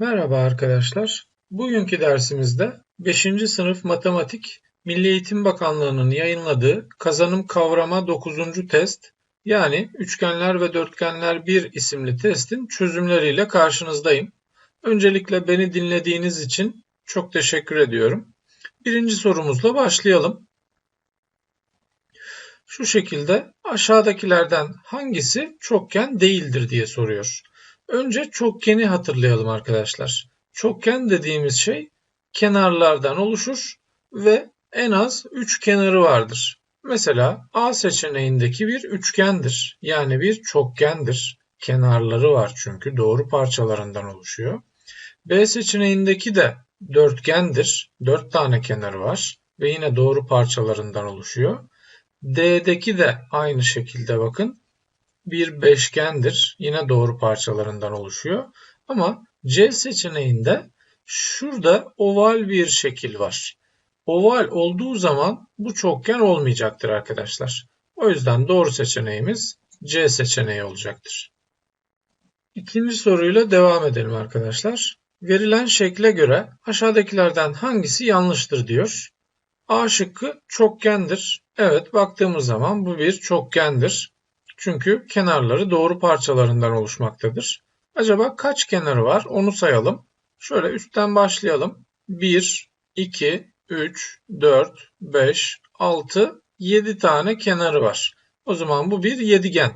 Merhaba arkadaşlar. Bugünkü dersimizde 5. sınıf matematik Milli Eğitim Bakanlığı'nın yayınladığı kazanım kavrama 9. test yani Üçgenler ve Dörtgenler 1 isimli testin çözümleriyle karşınızdayım. Öncelikle beni dinlediğiniz için çok teşekkür ediyorum. Birinci sorumuzla başlayalım. Şu şekilde aşağıdakilerden hangisi çokgen değildir diye soruyor. Önce çokgeni hatırlayalım arkadaşlar. Çokgen dediğimiz şey kenarlardan oluşur ve en az 3 kenarı vardır. Mesela A seçeneğindeki bir üçgendir. Yani bir çokgendir. Kenarları var çünkü doğru parçalarından oluşuyor. B seçeneğindeki de dörtgendir. 4 tane kenarı var ve yine doğru parçalarından oluşuyor. D'deki de aynı şekilde bakın bir beşgendir. Yine doğru parçalarından oluşuyor. Ama C seçeneğinde şurada oval bir şekil var. Oval olduğu zaman bu çokgen olmayacaktır arkadaşlar. O yüzden doğru seçeneğimiz C seçeneği olacaktır. İkinci soruyla devam edelim arkadaşlar. Verilen şekle göre aşağıdakilerden hangisi yanlıştır diyor. A şıkkı çokgendir. Evet baktığımız zaman bu bir çokgendir. Çünkü kenarları doğru parçalarından oluşmaktadır. Acaba kaç kenarı var onu sayalım. Şöyle üstten başlayalım. 1, 2, 3, 4, 5, 6, 7 tane kenarı var. O zaman bu bir yedigen.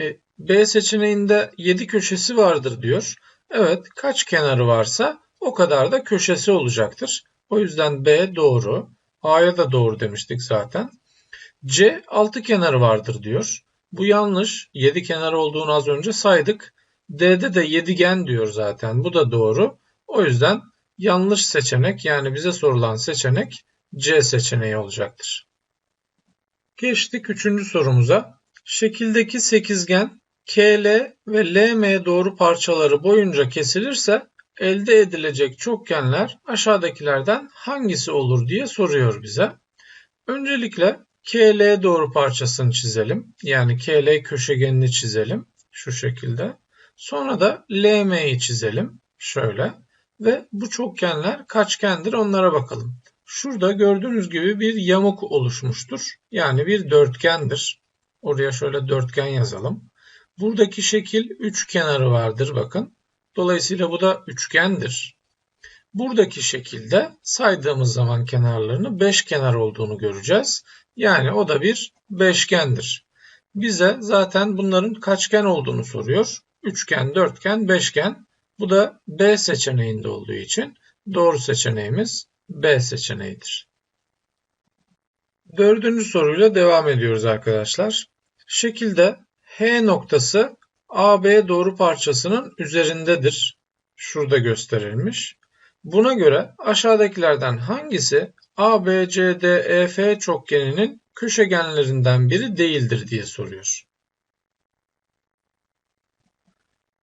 E, B seçeneğinde 7 köşesi vardır diyor. Evet kaç kenarı varsa o kadar da köşesi olacaktır. O yüzden B doğru. A'ya da doğru demiştik zaten. C 6 kenarı vardır diyor. Bu yanlış. 7 kenar olduğunu az önce saydık. D'de de yedigen diyor zaten. Bu da doğru. O yüzden yanlış seçenek yani bize sorulan seçenek C seçeneği olacaktır. Geçtik üçüncü sorumuza. Şekildeki sekizgen KL ve LM doğru parçaları boyunca kesilirse elde edilecek çokgenler aşağıdakilerden hangisi olur diye soruyor bize. Öncelikle KL doğru parçasını çizelim. Yani KL köşegenini çizelim. Şu şekilde. Sonra da LM'yi çizelim. Şöyle. Ve bu çokgenler kaçgendir onlara bakalım. Şurada gördüğünüz gibi bir yamuk oluşmuştur. Yani bir dörtgendir. Oraya şöyle dörtgen yazalım. Buradaki şekil üç kenarı vardır bakın. Dolayısıyla bu da üçgendir. Buradaki şekilde saydığımız zaman kenarlarını beş kenar olduğunu göreceğiz. Yani o da bir beşgendir. Bize zaten bunların kaçgen olduğunu soruyor. Üçgen, dörtgen, beşgen. Bu da B seçeneğinde olduğu için doğru seçeneğimiz B seçeneğidir. Dördüncü soruyla devam ediyoruz arkadaşlar. Şekilde H noktası AB doğru parçasının üzerindedir. Şurada gösterilmiş. Buna göre aşağıdakilerden hangisi ABCDEF çokgeninin köşegenlerinden biri değildir diye soruyor.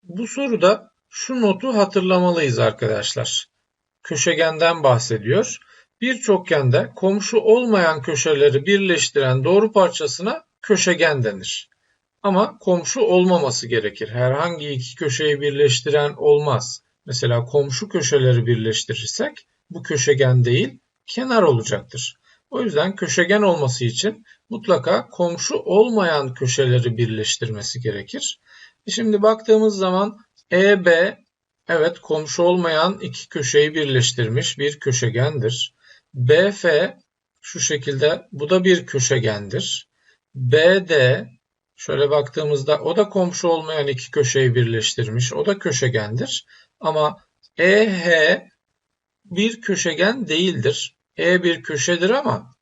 Bu soruda şu notu hatırlamalıyız arkadaşlar. Köşegenden bahsediyor. Bir çokgende komşu olmayan köşeleri birleştiren doğru parçasına köşegen denir. Ama komşu olmaması gerekir. Herhangi iki köşeyi birleştiren olmaz. Mesela komşu köşeleri birleştirirsek bu köşegen değil, kenar olacaktır. O yüzden köşegen olması için mutlaka komşu olmayan köşeleri birleştirmesi gerekir. E şimdi baktığımız zaman EB evet komşu olmayan iki köşeyi birleştirmiş bir köşegendir. BF şu şekilde bu da bir köşegendir. BD şöyle baktığımızda o da komşu olmayan iki köşeyi birleştirmiş. O da köşegendir. Ama EH bir köşegen değildir. E bir köşedir ama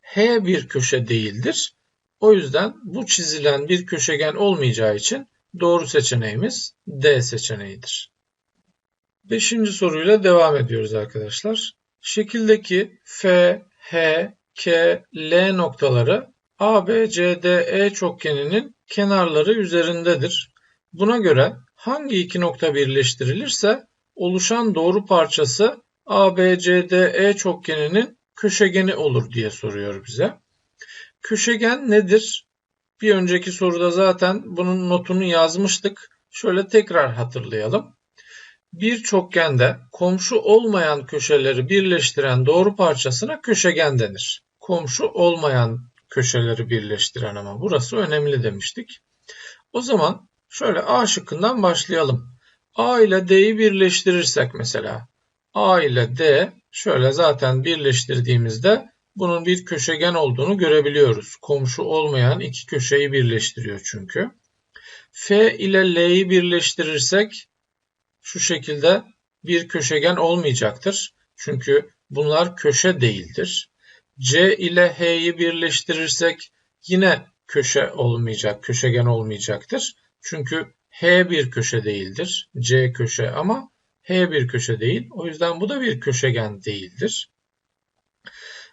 H bir köşe değildir. O yüzden bu çizilen bir köşegen olmayacağı için doğru seçeneğimiz D seçeneğidir. Beşinci soruyla devam ediyoruz arkadaşlar. Şekildeki F, H, K, L noktaları A, B, C, D, E çokgeninin kenarları üzerindedir. Buna göre hangi iki nokta birleştirilirse oluşan doğru parçası ABCDE çokgeninin köşegeni olur diye soruyor bize. Köşegen nedir? Bir önceki soruda zaten bunun notunu yazmıştık. Şöyle tekrar hatırlayalım. bir çokgende komşu olmayan köşeleri birleştiren doğru parçasına köşegen denir. Komşu olmayan köşeleri birleştiren ama burası önemli demiştik. O zaman şöyle A şıkkından başlayalım. A ile D'yi birleştirirsek mesela A ile D şöyle zaten birleştirdiğimizde bunun bir köşegen olduğunu görebiliyoruz. Komşu olmayan iki köşeyi birleştiriyor çünkü. F ile L'yi birleştirirsek şu şekilde bir köşegen olmayacaktır. Çünkü bunlar köşe değildir. C ile H'yi birleştirirsek yine köşe olmayacak, köşegen olmayacaktır. Çünkü H bir köşe değildir. C köşe ama H bir köşe değil. O yüzden bu da bir köşegen değildir.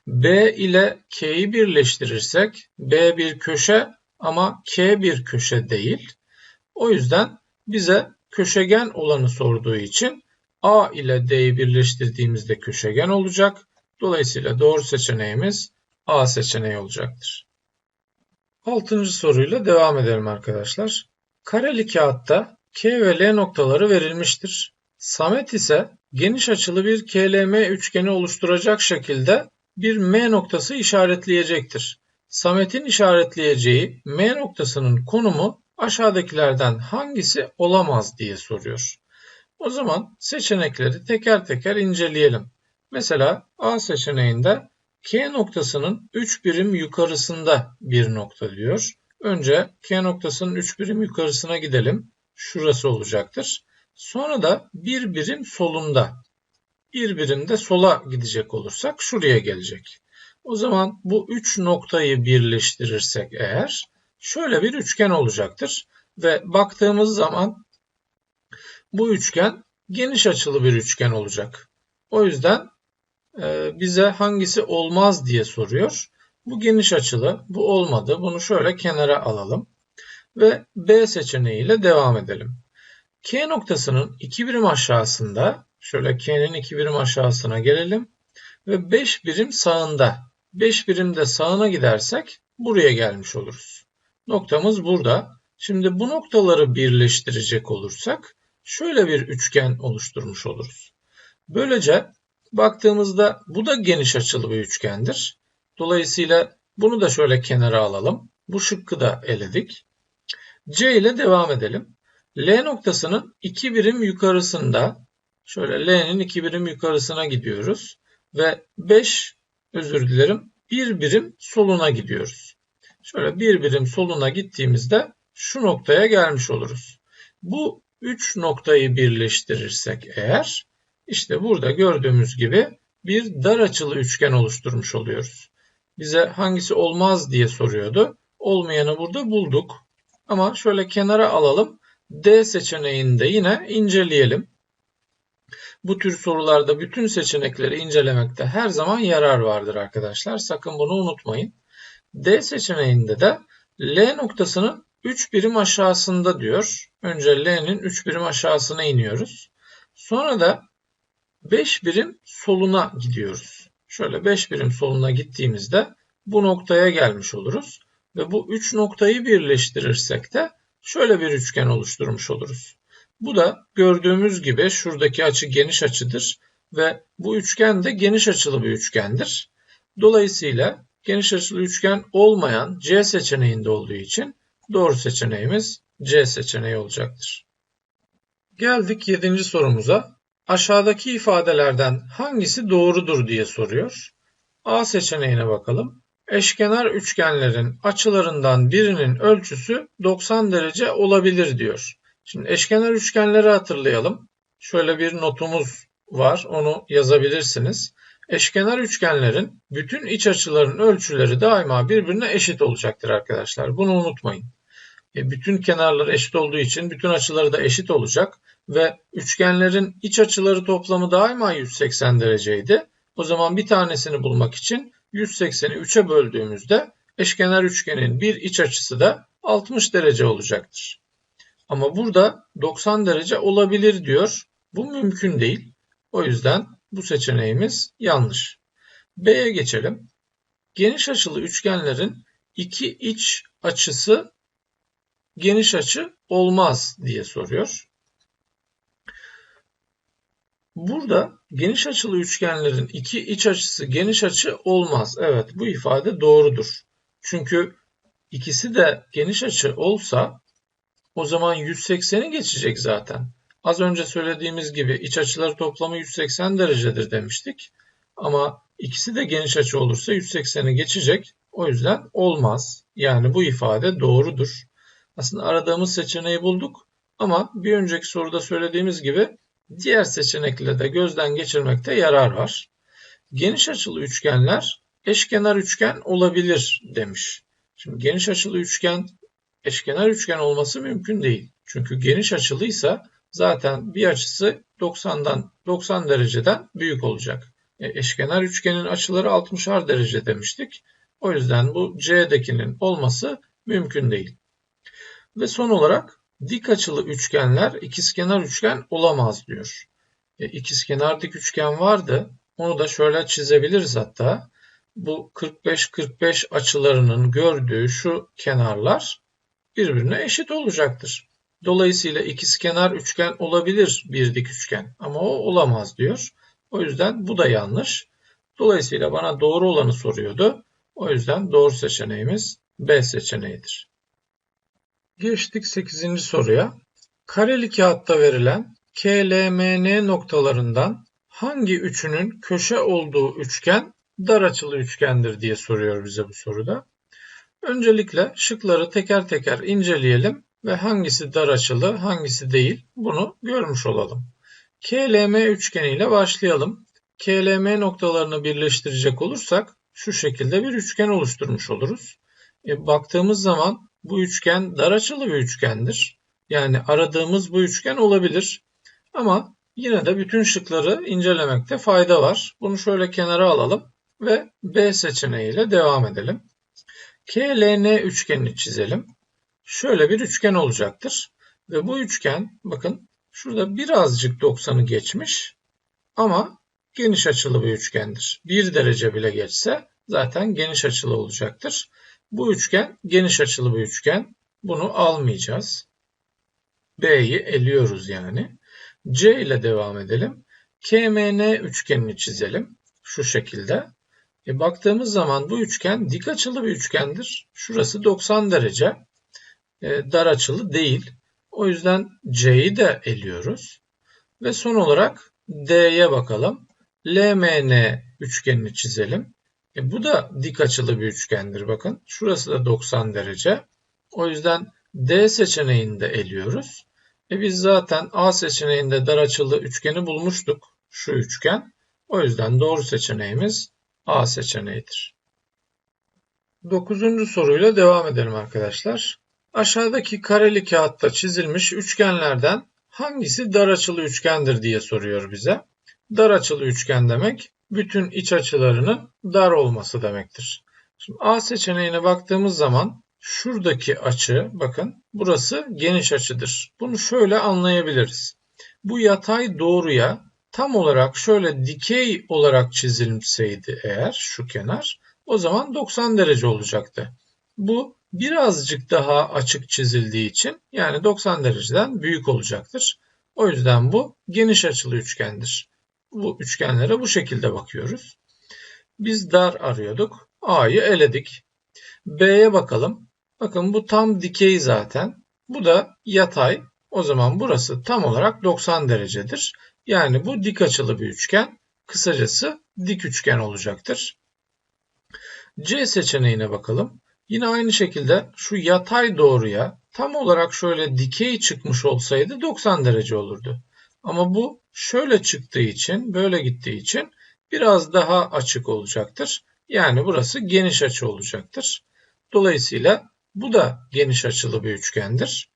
B ile K'yi birleştirirsek B bir köşe ama K bir köşe değil. O yüzden bize köşegen olanı sorduğu için A ile D'yi birleştirdiğimizde köşegen olacak. Dolayısıyla doğru seçeneğimiz A seçeneği olacaktır. Altıncı soruyla devam edelim arkadaşlar. Kareli kağıtta K ve L noktaları verilmiştir. Samet ise geniş açılı bir KLM üçgeni oluşturacak şekilde bir M noktası işaretleyecektir. Samet'in işaretleyeceği M noktasının konumu aşağıdakilerden hangisi olamaz diye soruyor. O zaman seçenekleri teker teker inceleyelim. Mesela A seçeneğinde K noktasının 3 birim yukarısında bir nokta diyor. Önce K noktasının 3 birim yukarısına gidelim. Şurası olacaktır. Sonra da bir birim solunda. Bir birim de sola gidecek olursak şuraya gelecek. O zaman bu 3 noktayı birleştirirsek eğer şöyle bir üçgen olacaktır. Ve baktığımız zaman bu üçgen geniş açılı bir üçgen olacak. O yüzden e, bize hangisi olmaz diye soruyor. Bu geniş açılı, bu olmadı. Bunu şöyle kenara alalım. Ve B seçeneğiyle devam edelim. K noktasının 2 birim aşağısında, şöyle K'nin 2 birim aşağısına gelelim. Ve 5 birim sağında, 5 birim de sağına gidersek buraya gelmiş oluruz. Noktamız burada. Şimdi bu noktaları birleştirecek olursak şöyle bir üçgen oluşturmuş oluruz. Böylece baktığımızda bu da geniş açılı bir üçgendir. Dolayısıyla bunu da şöyle kenara alalım. Bu şıkkı da eledik. C ile devam edelim. L noktasının iki birim yukarısında şöyle L'nin iki birim yukarısına gidiyoruz ve 5 özür dilerim bir birim soluna gidiyoruz. Şöyle bir birim soluna gittiğimizde şu noktaya gelmiş oluruz. Bu üç noktayı birleştirirsek eğer işte burada gördüğümüz gibi bir dar açılı üçgen oluşturmuş oluyoruz. Bize hangisi olmaz diye soruyordu. Olmayanı burada bulduk. Ama şöyle kenara alalım. D seçeneğini de yine inceleyelim. Bu tür sorularda bütün seçenekleri incelemekte her zaman yarar vardır arkadaşlar. Sakın bunu unutmayın. D seçeneğinde de L noktasının 3 birim aşağısında diyor. Önce L'nin 3 birim aşağısına iniyoruz. Sonra da 5 birim soluna gidiyoruz. Şöyle 5 birim soluna gittiğimizde bu noktaya gelmiş oluruz. Ve bu 3 noktayı birleştirirsek de şöyle bir üçgen oluşturmuş oluruz. Bu da gördüğümüz gibi şuradaki açı geniş açıdır ve bu üçgen de geniş açılı bir üçgendir. Dolayısıyla geniş açılı üçgen olmayan C seçeneğinde olduğu için doğru seçeneğimiz C seçeneği olacaktır. Geldik 7. sorumuza. Aşağıdaki ifadelerden hangisi doğrudur diye soruyor. A seçeneğine bakalım. Eşkenar üçgenlerin açılarından birinin ölçüsü 90 derece olabilir diyor. Şimdi eşkenar üçgenleri hatırlayalım. Şöyle bir notumuz var. Onu yazabilirsiniz. Eşkenar üçgenlerin bütün iç açıların ölçüleri daima birbirine eşit olacaktır arkadaşlar. Bunu unutmayın. E, bütün kenarları eşit olduğu için bütün açıları da eşit olacak ve üçgenlerin iç açıları toplamı daima 180 dereceydi. O zaman bir tanesini bulmak için 180'i 3'e böldüğümüzde eşkenar üçgenin bir iç açısı da 60 derece olacaktır. Ama burada 90 derece olabilir diyor. Bu mümkün değil. O yüzden bu seçeneğimiz yanlış. B'ye geçelim. Geniş açılı üçgenlerin iki iç açısı geniş açı olmaz diye soruyor. Burada geniş açılı üçgenlerin iki iç açısı geniş açı olmaz. Evet bu ifade doğrudur. Çünkü ikisi de geniş açı olsa o zaman 180'i geçecek zaten. Az önce söylediğimiz gibi iç açıları toplamı 180 derecedir demiştik. Ama ikisi de geniş açı olursa 180'i geçecek. O yüzden olmaz. Yani bu ifade doğrudur. Aslında aradığımız seçeneği bulduk. Ama bir önceki soruda söylediğimiz gibi diğer seçenekleri de gözden geçirmekte yarar var. Geniş açılı üçgenler eşkenar üçgen olabilir demiş. Şimdi geniş açılı üçgen eşkenar üçgen olması mümkün değil. Çünkü geniş açılıysa zaten bir açısı 90'dan 90 dereceden büyük olacak. E, eşkenar üçgenin açıları 60'ar derece demiştik. O yüzden bu C'dekinin olması mümkün değil. Ve son olarak dik açılı üçgenler ikizkenar üçgen olamaz diyor. E, ikizkenar dik üçgen vardı. Onu da şöyle çizebiliriz hatta. Bu 45-45 açılarının gördüğü şu kenarlar birbirine eşit olacaktır. Dolayısıyla ikizkenar üçgen olabilir bir dik üçgen ama o olamaz diyor. O yüzden bu da yanlış. Dolayısıyla bana doğru olanı soruyordu. O yüzden doğru seçeneğimiz B seçeneğidir. Geçtik 8. soruya. Kareli kağıtta verilen KLMN noktalarından hangi üçünün köşe olduğu üçgen dar açılı üçgendir diye soruyor bize bu soruda. Öncelikle şıkları teker teker inceleyelim ve hangisi dar açılı, hangisi değil bunu görmüş olalım. KLM üçgeniyle başlayalım. KLM noktalarını birleştirecek olursak şu şekilde bir üçgen oluşturmuş oluruz. E, baktığımız zaman bu üçgen dar açılı bir üçgendir. Yani aradığımız bu üçgen olabilir. Ama yine de bütün şıkları incelemekte fayda var. Bunu şöyle kenara alalım ve B seçeneğiyle devam edelim. KLN üçgenini çizelim. Şöyle bir üçgen olacaktır. Ve bu üçgen bakın şurada birazcık 90'ı geçmiş ama geniş açılı bir üçgendir. 1 derece bile geçse zaten geniş açılı olacaktır. Bu üçgen geniş açılı bir üçgen. Bunu almayacağız. B'yi eliyoruz yani. C ile devam edelim. KMN üçgenini çizelim. Şu şekilde. E baktığımız zaman bu üçgen dik açılı bir üçgendir. Şurası 90 derece. E, dar açılı değil. O yüzden C'yi de eliyoruz. Ve son olarak D'ye bakalım. LMN üçgenini çizelim. E, bu da dik açılı bir üçgendir bakın. Şurası da 90 derece. O yüzden D seçeneğini de eliyoruz. E biz zaten A seçeneğinde dar açılı üçgeni bulmuştuk. Şu üçgen. O yüzden doğru seçeneğimiz A seçeneğidir. Dokuzuncu soruyla devam edelim arkadaşlar. Aşağıdaki kareli kağıtta çizilmiş üçgenlerden hangisi dar açılı üçgendir diye soruyor bize. Dar açılı üçgen demek bütün iç açılarının dar olması demektir. Şimdi A seçeneğine baktığımız zaman şuradaki açı bakın burası geniş açıdır. Bunu şöyle anlayabiliriz. Bu yatay doğruya tam olarak şöyle dikey olarak çizilseydi eğer şu kenar o zaman 90 derece olacaktı. Bu birazcık daha açık çizildiği için yani 90 dereceden büyük olacaktır. O yüzden bu geniş açılı üçgendir. Bu üçgenlere bu şekilde bakıyoruz. Biz dar arıyorduk. A'yı eledik. B'ye bakalım. Bakın bu tam dikey zaten. Bu da yatay. O zaman burası tam olarak 90 derecedir. Yani bu dik açılı bir üçgen. Kısacası dik üçgen olacaktır. C seçeneğine bakalım. Yine aynı şekilde şu yatay doğruya tam olarak şöyle dikey çıkmış olsaydı 90 derece olurdu. Ama bu şöyle çıktığı için, böyle gittiği için biraz daha açık olacaktır. Yani burası geniş açı olacaktır. Dolayısıyla bu da geniş açılı bir üçgendir.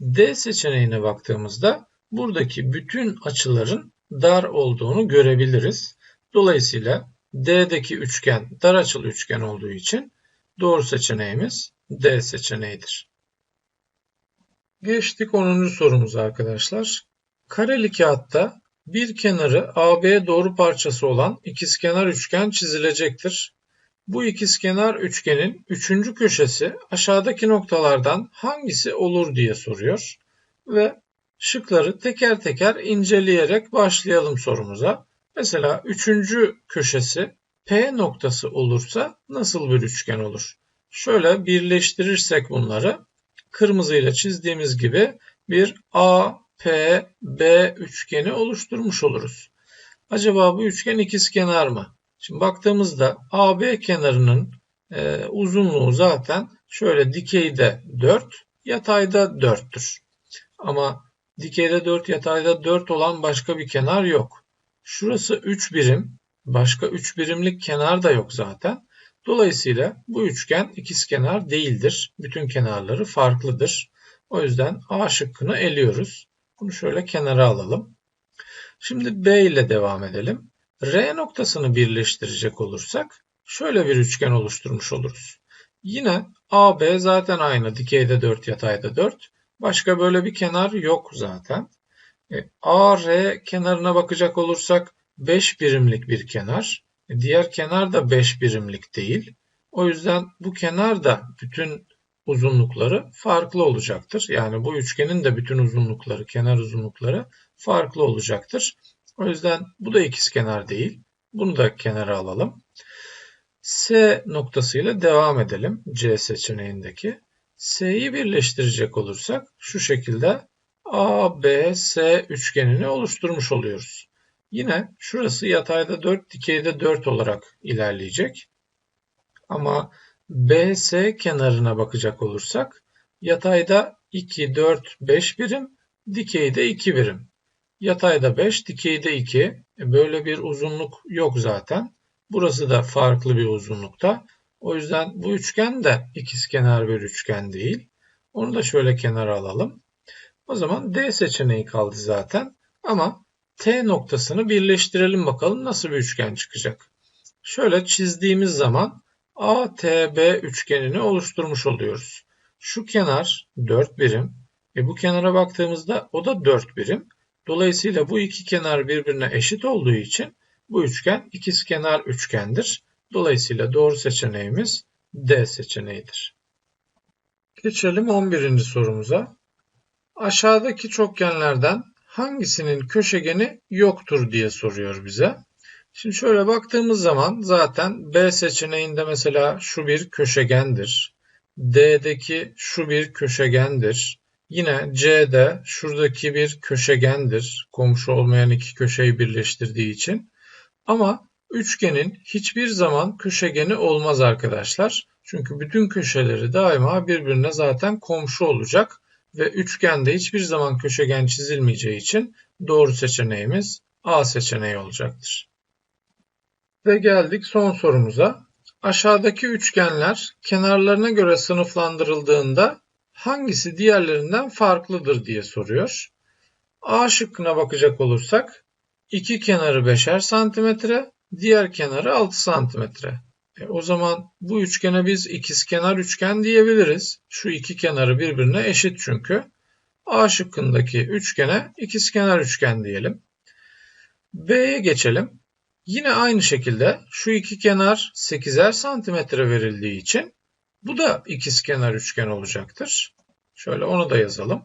D seçeneğine baktığımızda buradaki bütün açıların dar olduğunu görebiliriz. Dolayısıyla D'deki üçgen dar açılı üçgen olduğu için doğru seçeneğimiz D seçeneğidir. Geçtik 10. sorumuza arkadaşlar. Kareli kağıtta bir kenarı AB doğru parçası olan ikizkenar üçgen çizilecektir. Bu ikizkenar üçgenin üçüncü köşesi aşağıdaki noktalardan hangisi olur diye soruyor. Ve şıkları teker teker inceleyerek başlayalım sorumuza. Mesela üçüncü köşesi P noktası olursa nasıl bir üçgen olur? Şöyle birleştirirsek bunları kırmızıyla çizdiğimiz gibi bir A, P, B üçgeni oluşturmuş oluruz. Acaba bu üçgen ikizkenar mı? Şimdi baktığımızda AB kenarının e, uzunluğu zaten şöyle dikeyde 4, yatayda 4'tür. Ama dikeyde 4, yatayda 4 olan başka bir kenar yok. Şurası 3 birim, başka 3 birimlik kenar da yok zaten. Dolayısıyla bu üçgen ikizkenar değildir. Bütün kenarları farklıdır. O yüzden A şıkkını eliyoruz. Bunu şöyle kenara alalım. Şimdi B ile devam edelim. R noktasını birleştirecek olursak şöyle bir üçgen oluşturmuş oluruz. Yine AB zaten aynı. Dikeyde 4, yatayda 4. Başka böyle bir kenar yok zaten. E, AR kenarına bakacak olursak 5 birimlik bir kenar. E, diğer kenar da 5 birimlik değil. O yüzden bu kenar da bütün uzunlukları farklı olacaktır. Yani bu üçgenin de bütün uzunlukları, kenar uzunlukları farklı olacaktır. O yüzden bu da ikizkenar değil. Bunu da kenara alalım. S noktasıyla devam edelim. C seçeneğindeki. S'yi birleştirecek olursak şu şekilde A, B, S üçgenini oluşturmuş oluyoruz. Yine şurası yatayda 4, dikeyde 4 olarak ilerleyecek. Ama BS kenarına bakacak olursak yatayda 2, 4, 5 birim, dikeyde 2 birim. Yatayda 5, dikeyde 2. E, böyle bir uzunluk yok zaten. Burası da farklı bir uzunlukta. O yüzden bu üçgen de ikizkenar bir üçgen değil. Onu da şöyle kenara alalım. O zaman D seçeneği kaldı zaten. Ama T noktasını birleştirelim bakalım nasıl bir üçgen çıkacak. Şöyle çizdiğimiz zaman ATB üçgenini oluşturmuş oluyoruz. Şu kenar 4 birim. E bu kenara baktığımızda o da 4 birim. Dolayısıyla bu iki kenar birbirine eşit olduğu için bu üçgen ikizkenar üçgendir. Dolayısıyla doğru seçeneğimiz D seçeneğidir. Geçelim 11. sorumuza. Aşağıdaki çokgenlerden hangisinin köşegeni yoktur diye soruyor bize. Şimdi şöyle baktığımız zaman zaten B seçeneğinde mesela şu bir köşegendir. D'deki şu bir köşegendir. Yine C'de şuradaki bir köşegendir. Komşu olmayan iki köşeyi birleştirdiği için. Ama üçgenin hiçbir zaman köşegeni olmaz arkadaşlar. Çünkü bütün köşeleri daima birbirine zaten komşu olacak ve üçgende hiçbir zaman köşegen çizilmeyeceği için doğru seçeneğimiz A seçeneği olacaktır. Ve geldik son sorumuza. Aşağıdaki üçgenler kenarlarına göre sınıflandırıldığında hangisi diğerlerinden farklıdır diye soruyor. A şıkkına bakacak olursak iki kenarı 5'er santimetre, diğer kenarı 6 santimetre. E, o zaman bu üçgene biz ikizkenar üçgen diyebiliriz. Şu iki kenarı birbirine eşit çünkü. A şıkkındaki üçgene ikizkenar üçgen diyelim. B'ye geçelim. Yine aynı şekilde şu iki kenar 8'er santimetre verildiği için bu da ikizkenar üçgen olacaktır. Şöyle onu da yazalım.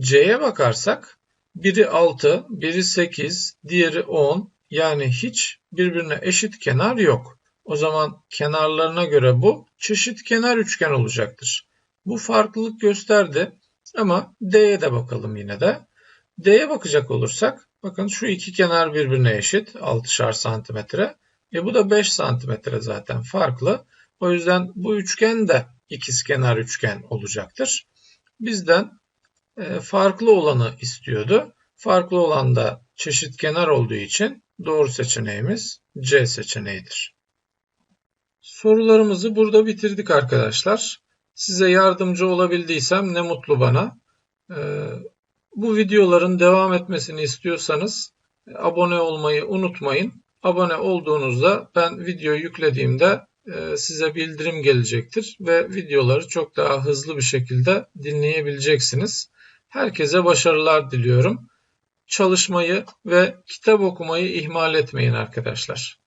C'ye bakarsak biri 6, biri 8, diğeri 10 yani hiç birbirine eşit kenar yok. O zaman kenarlarına göre bu çeşit kenar üçgen olacaktır. Bu farklılık gösterdi ama D'ye de bakalım yine de. D'ye bakacak olursak bakın şu iki kenar birbirine eşit 6'şar santimetre. E bu da 5 santimetre zaten farklı. O yüzden bu üçgen de ikizkenar üçgen olacaktır. Bizden e, farklı olanı istiyordu. Farklı olan da çeşitkenar olduğu için doğru seçeneğimiz C seçeneğidir. Sorularımızı burada bitirdik arkadaşlar. Size yardımcı olabildiysem ne mutlu bana. Bu videoların devam etmesini istiyorsanız abone olmayı unutmayın. Abone olduğunuzda ben video yüklediğimde e, size bildirim gelecektir ve videoları çok daha hızlı bir şekilde dinleyebileceksiniz. Herkese başarılar diliyorum. Çalışmayı ve kitap okumayı ihmal etmeyin arkadaşlar.